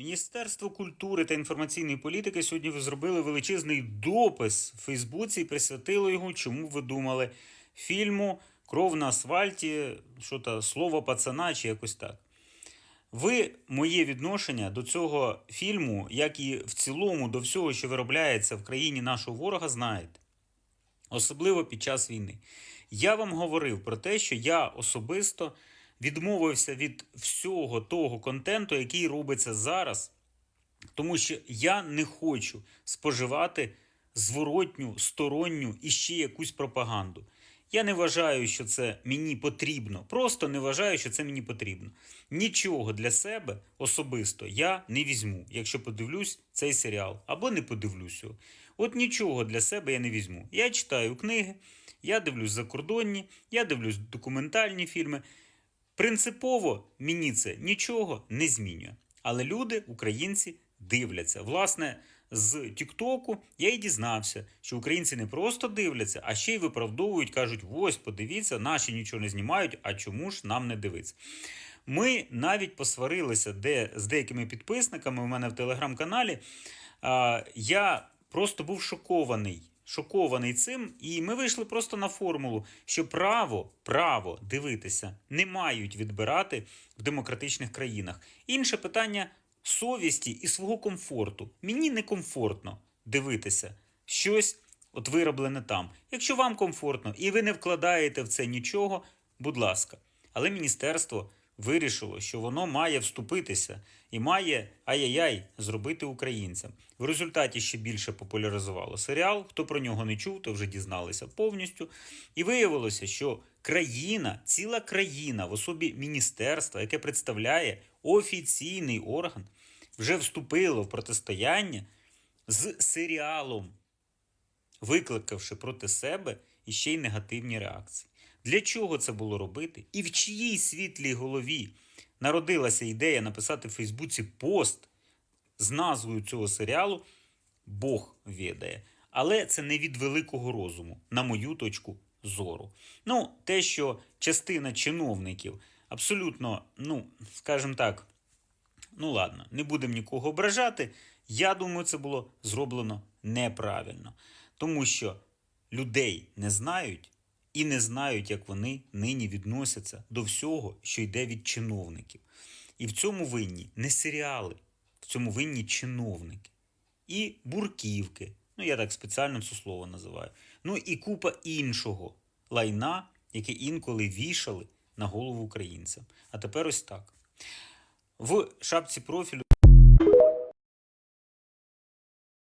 Міністерство культури та інформаційної політики сьогодні зробили величезний допис в Фейсбуці і присвятило його, чому ви думали, фільму Кров на асфальті, що то слово пацана чи якось так. Ви моє відношення до цього фільму, як і в цілому до всього, що виробляється в країні нашого ворога, знаєте. Особливо під час війни. Я вам говорив про те, що я особисто відмовився від всього того контенту, який робиться зараз, тому що я не хочу споживати зворотню, сторонню і ще якусь пропаганду. Я не вважаю, що це мені потрібно. Просто не вважаю, що це мені потрібно. Нічого для себе особисто я не візьму, якщо подивлюсь цей серіал або не подивлюсь його. От нічого для себе я не візьму. Я читаю книги, я дивлюсь закордонні, я дивлюсь документальні фільми. Принципово мені це нічого не змінює. Але люди, українці, дивляться. Власне, з Тіктоку я і дізнався, що українці не просто дивляться, а ще й виправдовують, кажуть: ось, подивіться, наші нічого не знімають, а чому ж нам не дивиться? Ми навіть посварилися де, з деякими підписниками у мене в телеграм-каналі. Я просто був шокований. Шокований цим, і ми вийшли просто на формулу, що право, право дивитися не мають відбирати в демократичних країнах. Інше питання совісті і свого комфорту. Мені некомфортно дивитися щось от вироблене там. Якщо вам комфортно і ви не вкладаєте в це нічого, будь ласка. Але міністерство вирішило, що воно має вступитися і має ай-яй-яй зробити українцям. В результаті ще більше популяризувало серіал. Хто про нього не чув, то вже дізналися повністю. І виявилося, що країна, ціла країна в особі міністерства, яке представляє офіційний орган, вже вступило в протистояння з серіалом викликавши проти себе іще й негативні реакції. Для чого це було робити? І в чиїй світлій голові народилася ідея написати в Фейсбуці пост з назвою цього серіалу Бог відає. Але це не від великого розуму, на мою точку зору. Ну, те, що частина чиновників абсолютно, ну, скажімо так, Ну ладно, не будемо нікого ображати. Я думаю, це було зроблено неправильно. Тому що людей не знають і не знають, як вони нині відносяться до всього, що йде від чиновників. І в цьому винні не серіали, в цьому винні чиновники. І бурківки. Ну, я так спеціально це слово називаю. Ну і купа іншого лайна, яке інколи вішали на голову українцям. А тепер ось так. В шапці профілю